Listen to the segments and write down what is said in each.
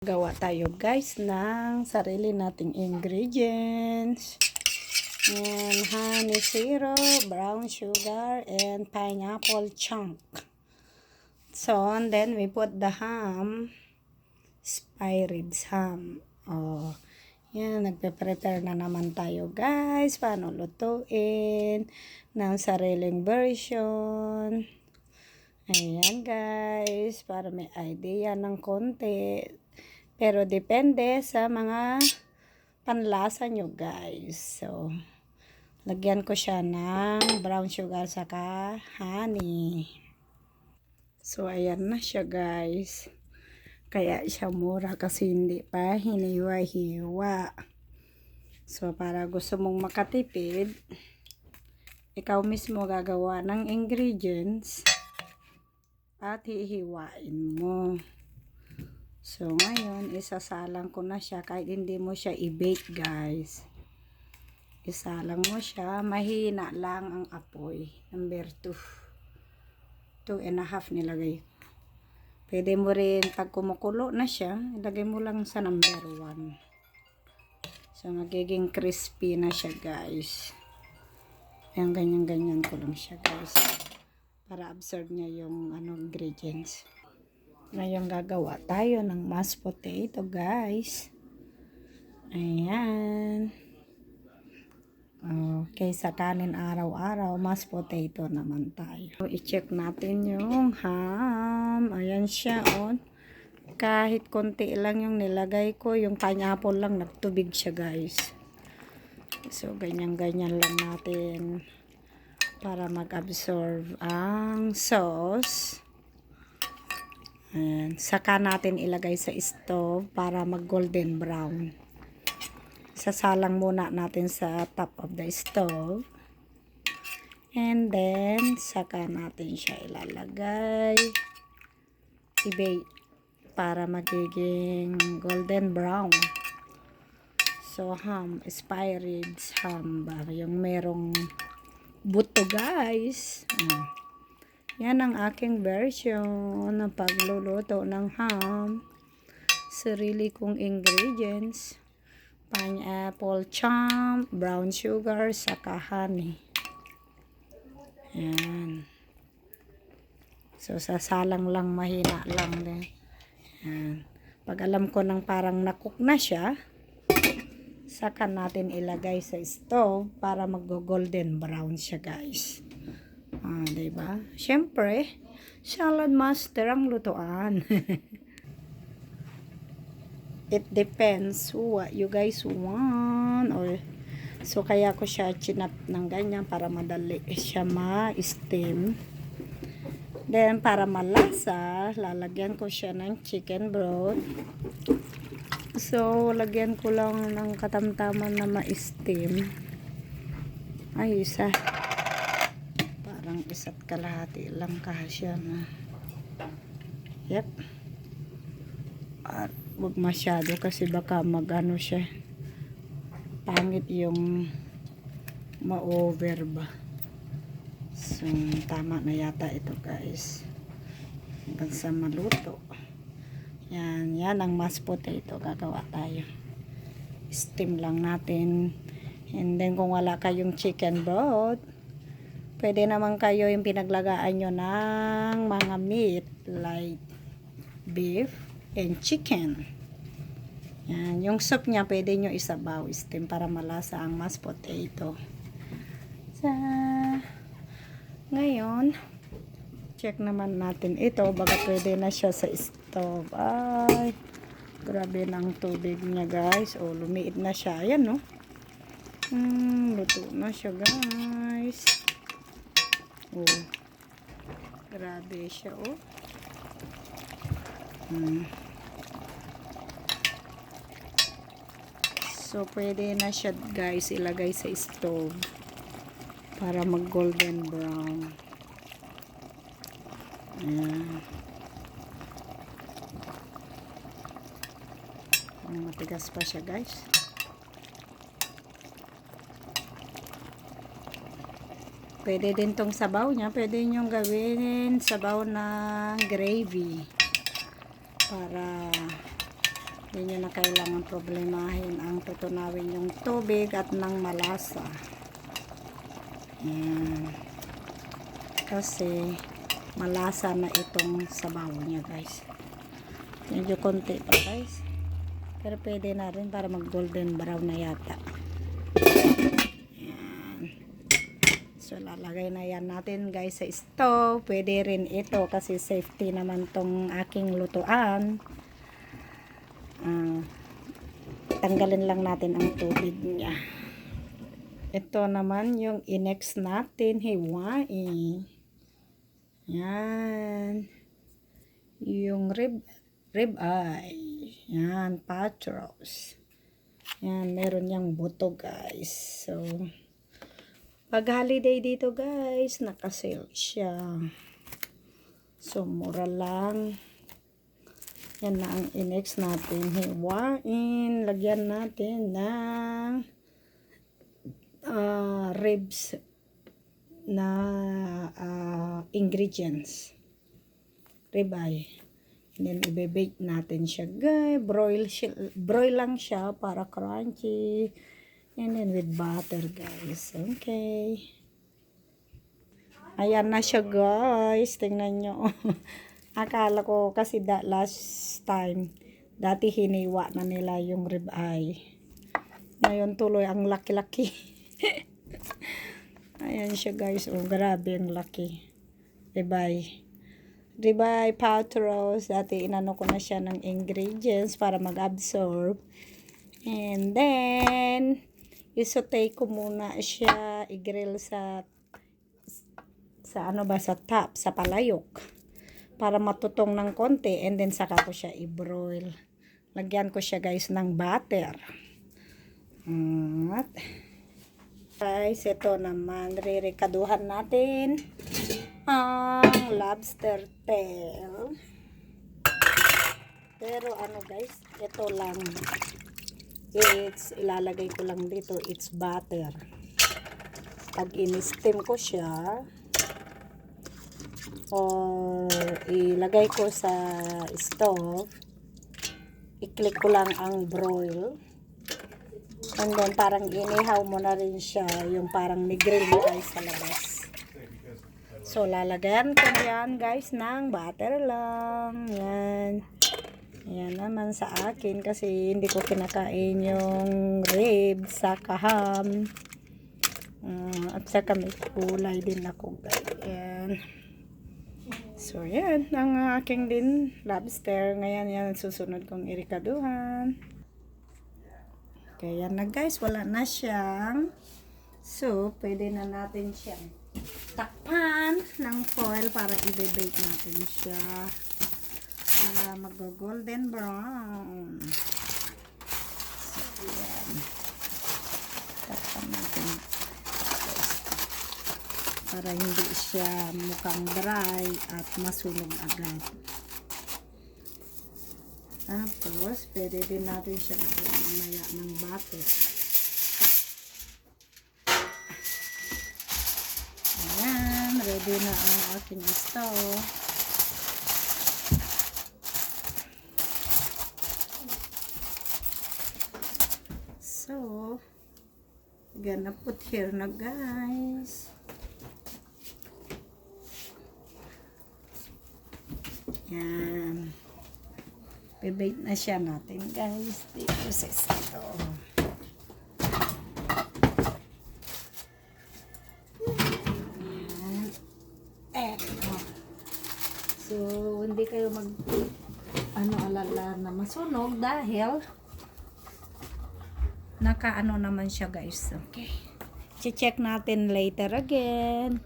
Gawa tayo guys ng sarili nating ingredients. And honey syrup, brown sugar, and pineapple chunk. So, and then we put the ham, Spyrids ham. Oh, yan, nagpe-prepare na naman tayo guys. Paano lutuin ng sariling version. Ayan guys, para may idea ng konti. Pero depende sa mga panlasa nyo guys. So, lagyan ko siya ng brown sugar saka honey. So, ayan na siya guys. Kaya siya mura kasi hindi pa hiniwa-hiwa. So, para gusto mong makatipid, ikaw mismo gagawa ng ingredients at hihiwain mo. So, ngayon, isasalang ko na siya kahit hindi mo siya i-bake, guys. Isalang mo siya. Mahina lang ang apoy. Number 2. 2 and a half nilagay. Pwede mo rin, pag kumukulo na siya, ilagay mo lang sa number 1. So, magiging crispy na siya, guys. Ayan, ganyan-ganyan ko lang siya, guys. Para absorb niya yung ano, ingredients. Ngayon gagawa tayo ng mashed potato guys. Ayan. Okay, sa kanin araw-araw, mashed potato naman tayo. So, i-check natin yung ham. Ayan siya, on. Kahit konti lang yung nilagay ko, yung pineapple lang, nagtubig siya guys. So, ganyan-ganyan lang natin para mag-absorb ang sauce. Ayan. Saka natin ilagay sa stove para mag golden brown. Sasalang muna natin sa top of the stove. And then, saka natin siya ilalagay. I-bake para magiging golden brown. So, ham, Spyrids ham? Yung merong buto guys. Ayan. Yan ang aking version ng pagluluto ng ham. Sarili kong ingredients. Pineapple chunk, brown sugar, saka honey. Yan. So, sasalang lang, mahina lang din. Yan. Pag alam ko nang parang nakook na siya, saka natin ilagay sa stove para mag-golden brown siya, guys. Ah, 'di ba? Syempre, salad master ang lutuan. It depends what you guys want or so kaya ko siya chinap ng ganyan para madali siya ma-steam. Then para malasa, lalagyan ko siya ng chicken broth. So, lagyan ko lang ng katamtaman na ma-steam. Ay, isa parang isa't kalahati lang kasya na. Yep. At wag masyado kasi baka magano siya. Pangit yung ma-over ba. So tama na yata ito guys. Hanggang sa maluto. Yan, yan ang mashed potato. Gagawa tayo. Steam lang natin. And then kung wala kayong chicken broth Pwede naman kayo yung pinaglagaan nyo ng mga meat like beef and chicken. Yan. Yung soup niya pwede nyo isabaw steam para malasa ang mashed potato. Sa ngayon, check naman natin ito. Baka pwede na siya sa stove. Ay, grabe ng tubig niya guys. O, lumiit na siya. Ayan no. Hmm, luto na siya guys. Oh. Grabe siya, oh. Hmm. So, pwede na siya, guys, ilagay sa stove para mag golden brown. Ayan. Matigas pa siya, guys. Pwede din tong sabaw niya. Pwede nyo gawin sabaw na gravy. Para Hindi nyo na kailangan problemahin ang tutunawin yung tubig at ng malasa. Yan. Kasi malasa na itong sabaw niya guys. Medyo konti pa guys. Pero pwede na rin para mag golden brown na yata. Yan. So lalagay na yan natin guys sa stove. Pwede rin ito kasi safety naman tong aking lutuan. Ah, tanggalin lang natin ang tubig niya. Ito naman yung inex natin, hiwain. Yan. Yung rib, rib eye. Yan, patros. Yan, meron niyang buto guys. So, pag holiday dito guys, nakasale siya. So, mura lang. Yan na ang inex natin. Hiwain. Lagyan natin ng ah, ribs na ah, ingredients. Ribeye. And then, ibe-bake natin siya, guys. Broil, broil lang siya para crunchy. And then, with butter, guys. Okay. Ayan na siya, guys. Tingnan nyo. Akala ko kasi da, last time, dati hiniwa na nila yung ribeye. Ngayon tuloy ang laki-laki. Ayan siya guys. Oh, grabe ang laki. Ribeye. Ribeye patros. Dati inano ko na siya ng ingredients para mag-absorb. And then, isote ko muna siya. I-grill sa sa ano ba sa top, sa palayok para matutong ng konti and then saka ko siya i-broil. Lagyan ko siya guys ng butter. At guys, ito naman ririkaduhan natin ang lobster tail. Pero ano guys, ito lang it's ilalagay ko lang dito, it's butter. Pag in-steam ko siya, or ilagay ko sa stove i-click ko lang ang broil. And then parang inihaw mo na rin siya yung parang ni-grill mo guys sa labas. So lalagyan ko yan guys ng butter lang. Yan yan naman sa akin kasi hindi ko kinakain yung ribs sa kaham Uh, at saka may kulay din ako guys yan So, yan. Ang aking din lobster. Ngayon, yan susunod kong irikaduhan. Kaya na guys, wala na siyang so, pwede na natin siyang takpan ng foil para i-bake natin siya para mag-golden brown. So, yan. Takpan natin para hindi siya mukhang dry at masunog agad. Tapos, pwede din natin siya lagyan mamaya ng butter. Ayan, ready na ang aking stove. So, gonna put here na guys. Yan. Bebate na siya natin guys. Dito sa ito. Yan. Eto. So, hindi kayo mag ano alala na masunog dahil naka ano naman siya guys. Okay. check natin later again.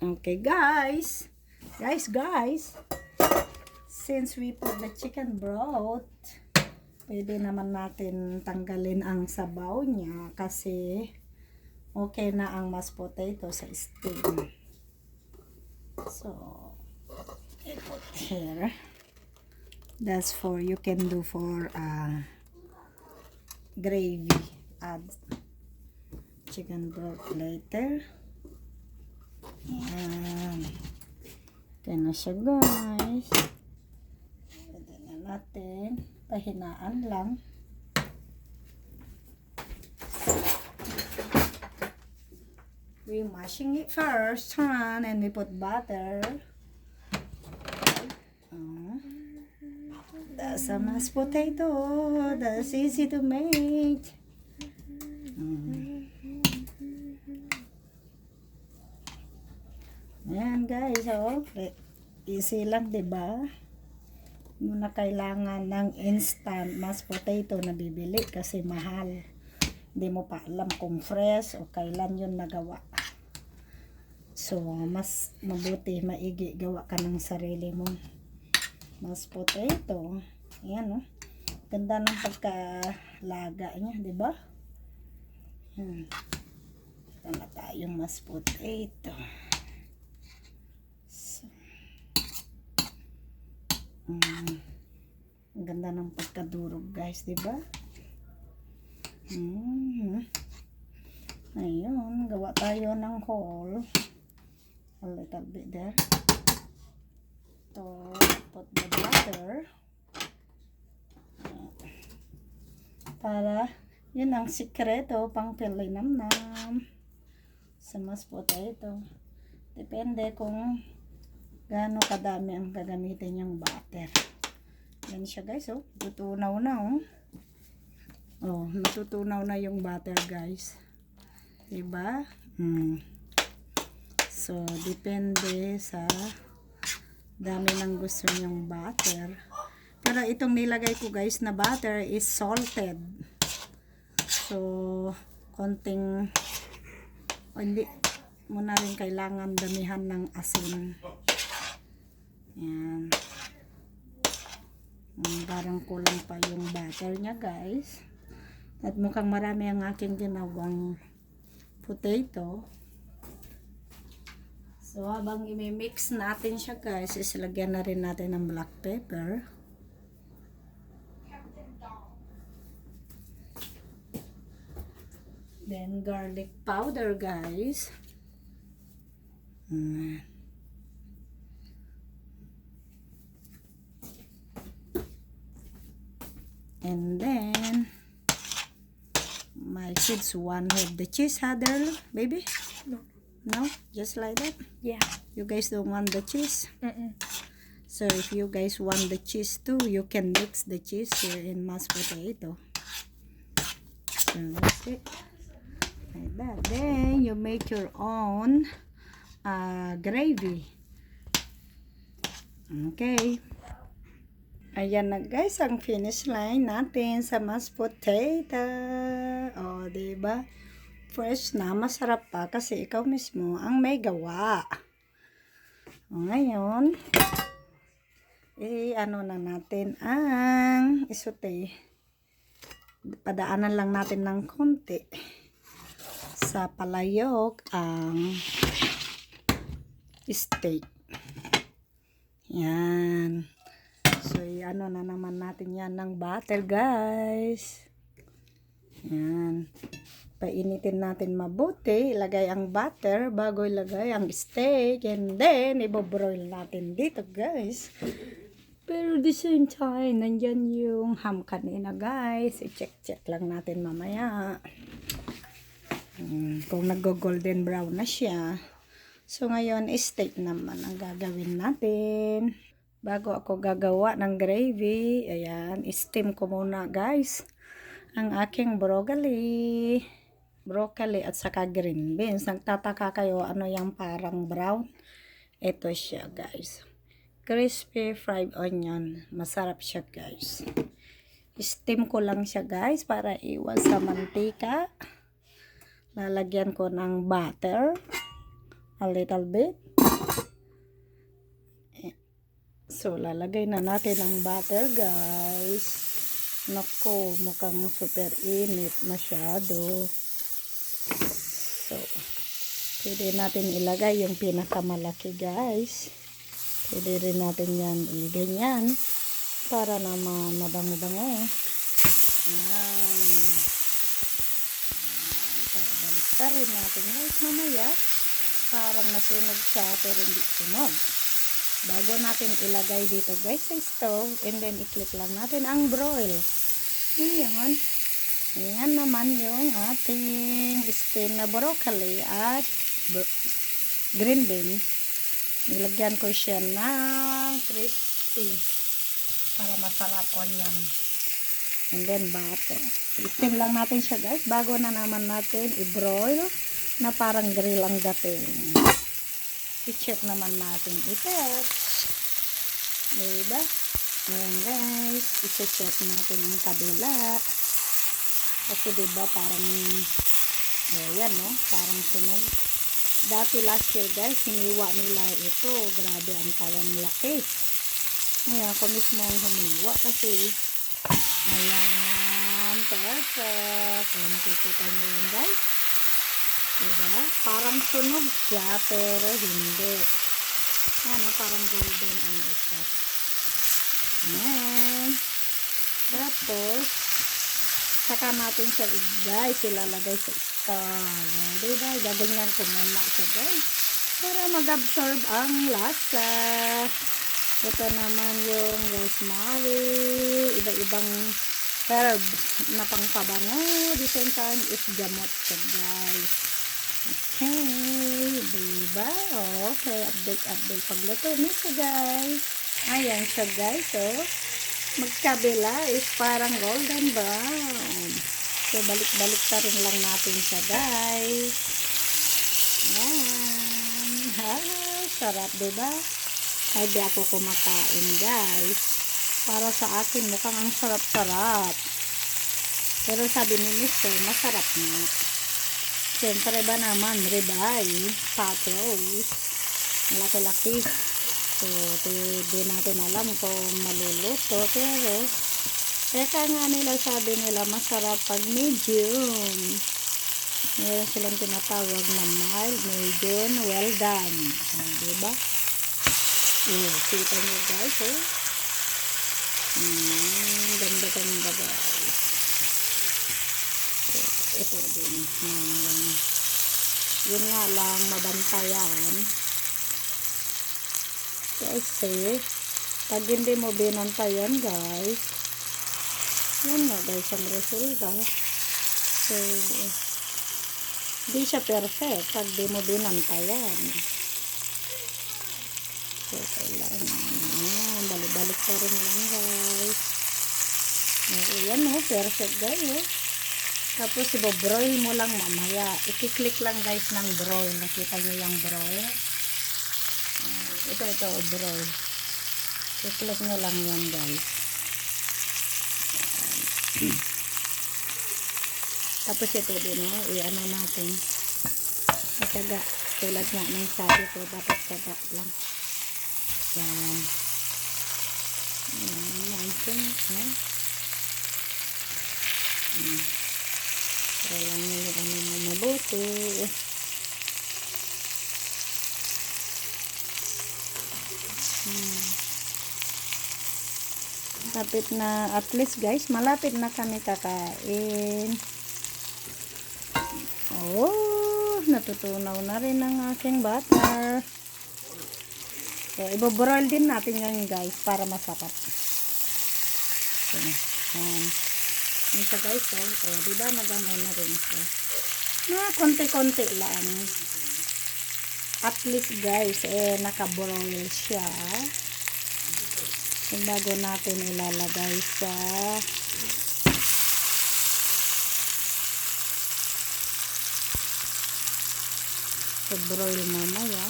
Okay guys. Guys, guys. Since we put the chicken broth, pwede naman natin tanggalin ang sabaw niya kasi okay na ang mashed potato sa steam. So, I put here. That's for, you can do for uh, gravy. Add chicken broth later. Yan. Ito na siya guys. Pwede na natin. Pahinaan lang. We mashing it first, and we put butter. Uh, that's a mashed potato. That's easy to make. Ayan guys, oh. Easy lang, ba? Muna kailangan ng instant mashed potato na bibili kasi mahal. Hindi mo pa alam kung fresh o kailan yun nagawa. So, mas mabuti maigi gawa ka ng sarili mo. Mashed potato. Ayan, oh. Ganda ng pagkalaga niya, 'di ba? Hmm. Ito na tayong mashed potato. So, mm, ang ganda ng pagkadurog guys, di ba? Mm. Ayun, gawa tayo ng hole. A little bit there. To put the butter. Para, yun ang sikreto pang pilinamnam sa mashed potato. Depende kung gaano kadami ang gagamitin yung butter. Yan siya guys, oh. Tutunaw na, oh. Oh, natutunaw na yung butter, guys. Diba? Hmm. So, depende sa dami ng gusto nyong butter. Pero itong nilagay ko, guys, na butter is salted. So, konting hindi mo na rin kailangan damihan ng asin. Yan. Mm, parang kulang pa yung butter niya guys. At mukhang marami ang aking ginawang potato. So habang imimix natin siya guys, isilagyan na rin natin ng black pepper. Then garlic powder guys. And then, my kids want have the cheese, Hadel, baby? No. No? Just like that? Yeah. You guys don't want the cheese? Mm-mm. So if you guys want the cheese too, you can mix the cheese here in mashed potato. So that's it. Like that. Then you make your own uh, gravy. Okay. Ayan na guys, ang finish line natin sa mashed potato. O, oh, diba? Fresh na, masarap pa kasi ikaw mismo ang may gawa. O, ngayon, eh, ano na natin ang isote. Padaanan lang natin ng konti sa palayok ang steak. Yan. So, ano na naman natin yan ng butter, guys. Yan. Painitin natin mabuti. Ilagay ang butter bago ilagay ang steak. And then, ibobroil natin dito, guys. Pero the same time, nandyan yung ham kanina, guys. I-check-check lang natin mamaya. Hmm, kung nag-golden brown na siya. So, ngayon, steak naman ang gagawin natin. Bago ako gagawa ng gravy, ayan, steam ko muna, guys. Ang aking broccoli. Broccoli at saka green beans. Nagtataka kayo, ano yung parang brown? Ito siya, guys. Crispy fried onion. Masarap siya, guys. Steam ko lang siya, guys, para iwas sa mantika. Lalagyan ko ng butter. A little bit. So, lalagay na natin ang butter, guys. Nako, mukhang super init masyado. So, pwede natin ilagay yung pinakamalaki, guys. Pwede rin natin yan i-ganyan para naman mabango-bango. Yan. Rin natin guys mamaya. Parang nasunog siya pero hindi sunog. bago natin ilagay dito guys sa stove and then i-click lang natin ang broil. Ayan. Ayan naman yung ating steam na broccoli at bro- green beans. Nilagyan ko siya ng crispy para masarap onion. And then butter. Steam lang natin siya guys bago na naman natin i-broil na parang grill ang dating. I-check naman natin ito. Diba? Ayan guys, i-check natin ang kabila. Kasi diba parang, ayan no, parang sunog. Dati last year guys, hiniwa nila ito. Grabe ang tayang laki. Ngayon, ako mismo ang humiwa kasi, ayan, perfect. Ayan, nakikita nyo yan guys. Diba? Parang sunog siya, pero hindi. Ano, parang golden ano siya. Ayan. Tapos, saka natin siya, guys, ilalagay sa star. Diba? Gaganyan ko muna siya, guys. Para mag-absorb ang lasa. Ito naman yung rosemary, iba-ibang herbs na pangpabango. The same time is gamot siya, guys. Okay, diba? Okay, update, update. Pagluto siya, guys. Ayan siya, guys. So, magkabila is parang golden brown. So, balik-balik pa rin lang natin siya, guys. Ayan. Ha, sarap, diba? Ay, di ako kumakain, guys. Para sa akin, mukhang ang sarap-sarap. Pero sabi ni Mr. masarap nga. Siyempre ba naman, ribeye, pot roast, malaki-laki. So, di natin alam kung maluluto, pero, teka nga nila, sabi nila, masarap pag medium. Meron silang tinatawag na mild, medium, well done. Ah, diba? Oh, kita nyo guys, oh. Hmm, ganda-ganda guys. Ito din. Hmm, yun nga lang, mabantayan. Kasi, pag hindi mo binantayan, guys, yan nga guys ang resulta. So, hindi siya perfect pag di mo binantayan. So, kailangan, balik-balik pa rin lang, guys. O, yan o, perfect guys, oh. Tapos, ibobroil mo lang mamaya. Ikiklik lang guys ng broil. Nakita nyo yung broil? Ito, ito, broil. I-click nyo lang yan guys. Ayan. Tapos ito din, oh, i-ano natin. Matyaga. Tulad nga ng sabi ko, dapat tyaga lang. Yan. Yan, natin. Ha? Hmm. Kailangan nyo ano mo mabuti. Hmm. Malapit na, at least guys, malapit na kami kakain. Oh, natutunaw na rin ang aking butter. So, ibobroil din natin yan guys para masarap. So, yan. Yan siya guys, oh. oh di ba nagano na rin siya. Na konti-konti lang. At least guys, eh, nakabroil siya. So, bago natin ilalagay sa sa broil mamaya.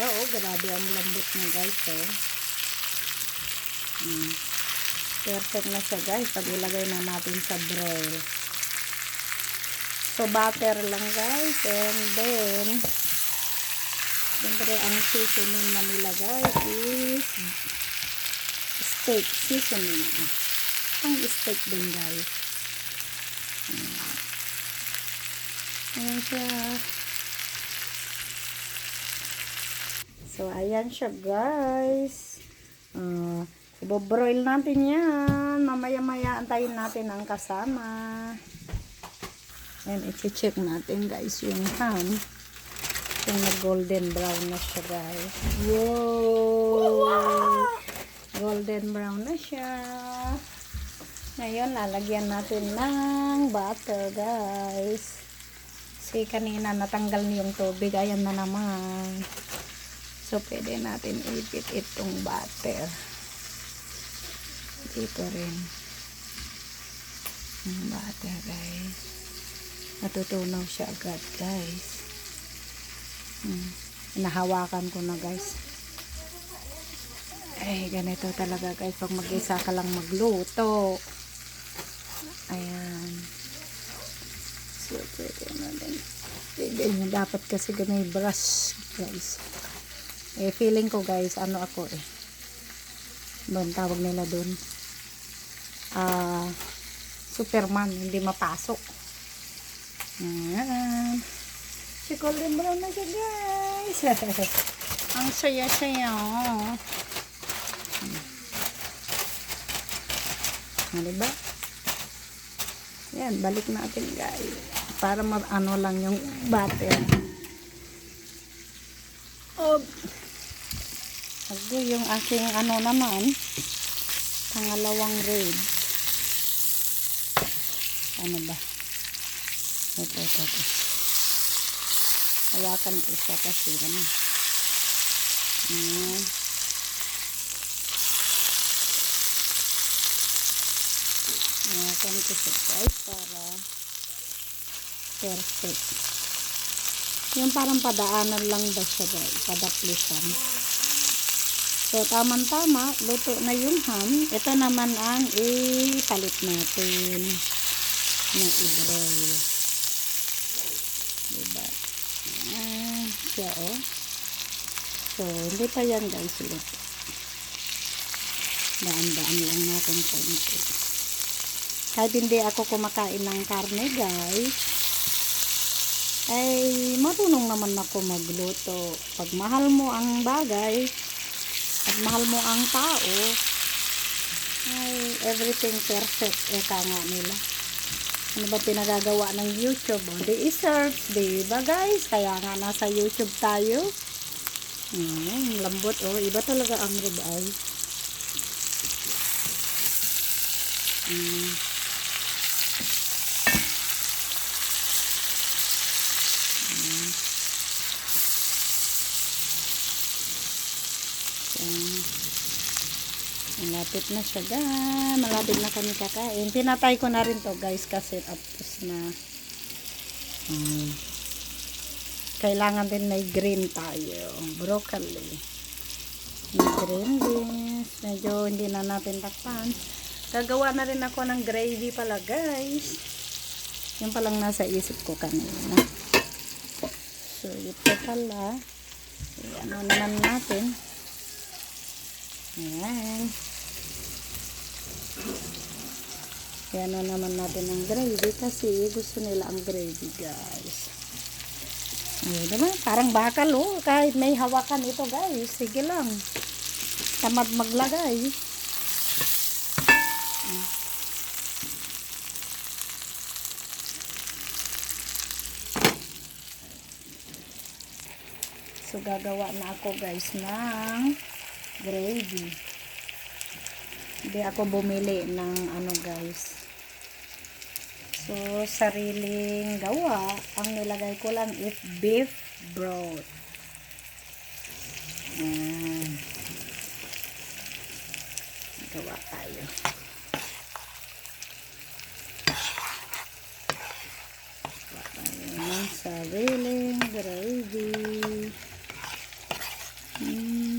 Ba, oh, grabe ang lambot niya guys, oh. Mm. Perfect na siya guys, pag ilagay na natin sa broil. So, butter lang guys, and then, siyempre, ang seasoning na nilagay is steak seasoning. Ang steak din guys. Mm. Ayan siya. So, ayan siya, guys. Uh, ibobroil natin yan. Mamaya-maya antayin natin ang kasama. And i-check natin guys yung ham. Kung nag-golden brown na siya guys. Wow! Golden brown na siya. Ngayon, lalagyan natin ng butter guys. Kasi kanina natanggal niyo yung tubig. Ayan na naman. So, pwede natin ipit itong butter. Dito rin. Yung butter guys. Natutunaw siya agad guys. Hmm. Nahawakan ko na guys. Ay, ganito talaga guys. Pag mag-isa ka lang magluto. Ayan. So, pwede natin. Pwede nyo. Dapat kasi ganay brush guys. Eh, feeling ko guys, ano ako eh. Doon, tawag nila doon. Ah, Superman, hindi mapasok. Ayan. Si Golden Brown na siya guys. Ang saya-saya. Hmm, diba? Yan, balik natin guys. Para ma-ano lang yung butter. Oh. Ako yung aking ano naman. Pangalawang raid. Ano ba? Ito, ito, ito. Hawakan ko siya kasi ano. Ayan. Hawakan ko siya guys para perfect. Yung parang padaanan lang ba siya guys? Padaplisan. So, tamang-tama. Luto na yung ham. Ito naman ang ipalit natin na i-broil. Diba? Ah, siya oh. So, hindi pa yan guys luto. Daan-daan lang natin konti. Kahit hindi ako kumakain ng karne guys, ay marunong naman ako magluto. Pag mahal mo ang bagay, at mahal mo ang tao, ay everything perfect. Eka nga nila. Ano ba pinagagawa ng YouTube? O, di i-search, di ba guys? Kaya nga nasa YouTube tayo. Hmm, lambot oh. Iba talaga ang ribeye. Hmm. Ayan. Malapit na siya guys. Malapit na kami kakain. Pinatay ko na rin to guys kasi tapos na um, kailangan din may green tayo. Broccoli. May green beans. Medyo hindi na natin takpan. Gagawa na rin ako ng gravy pala guys. Yung palang nasa isip ko kanina. So ito pala. Ano naman natin. Ayan. Yan na naman natin ang gravy kasi gusto nila ang gravy guys. Ayan diba? Parang bakal oh. Kahit may hawakan ito guys. Sige lang. Tamad maglagay. So gagawa na ako guys ng gravy. Hindi ako bumili ng ano guys. So, sariling gawa. Ang nilagay ko lang is beef broth. Ayan. Gawa tayo. Gawa tayo ng sariling gravy. Hmm.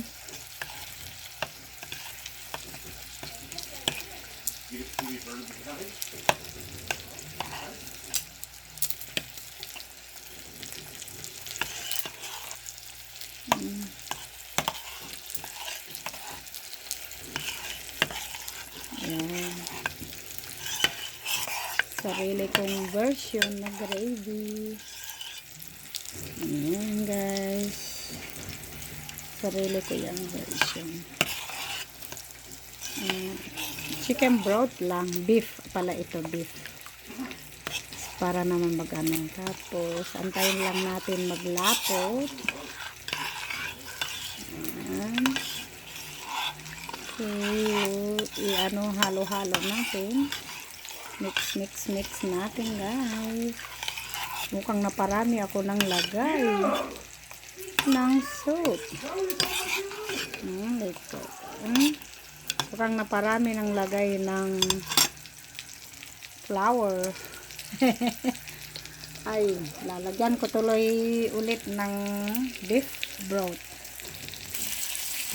Ayan. Sarili kong version na gravy. Ayan guys. Sarili ko yung version. Ayan. Chicken broth lang. Beef pala ito. Beef. para naman magano. Tapos, antayin lang natin maglapot. Ayan. Okay, i-ano, halo-halo natin. Mix, mix, mix natin, guys. Mukhang naparami ako ng lagay ng soup. Hmm, ito. Hmm. Mukhang naparami ng lagay ng flour. Ay, lalagyan ko tuloy ulit ng beef broth.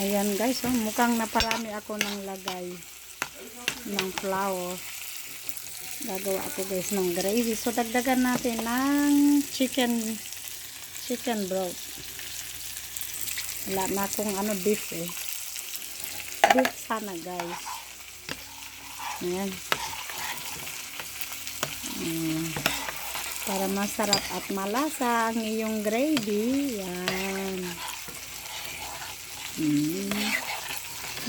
Ayan guys, oh, mukhang naparami ako ng lagay ng flour. Gagawa ako guys ng gravy. So, dagdagan natin ng chicken chicken broth. Wala na akong ano beef eh. Beef sana guys. Ayan. Mm. Para masarap at malasa ang iyong gravy. Yan. Mm.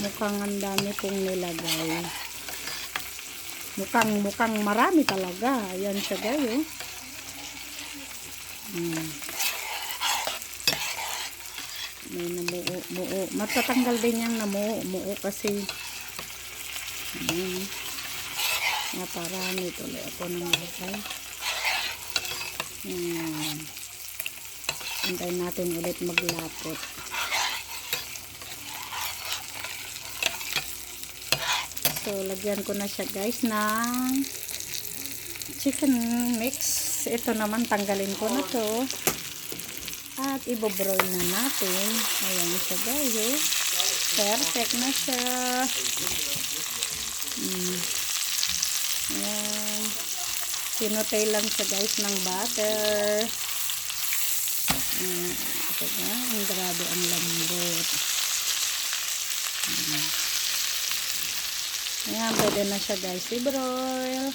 Mukhang ang dami kong nilagay. Mukhang, mukhang marami talaga. Ayan siya guys. Oh. Mm. May namuo, muo. Matatanggal din yung namuo, muo kasi mm. Naparami tuloy ako ng lagay. Ayan. Antayin natin ulit maglapot. So, lagyan ko na siya guys ng chicken mix. Ito naman, tanggalin ko na to. At ibobroil na natin. Ayan siya guys. Eh. Perfect na siya. Mm. Ayan. Pinutay lang siya guys ng butter. Ayan. Ito na. Ang grabe ang lambot. Ayan. Ayan, pwede na siya guys i-broil.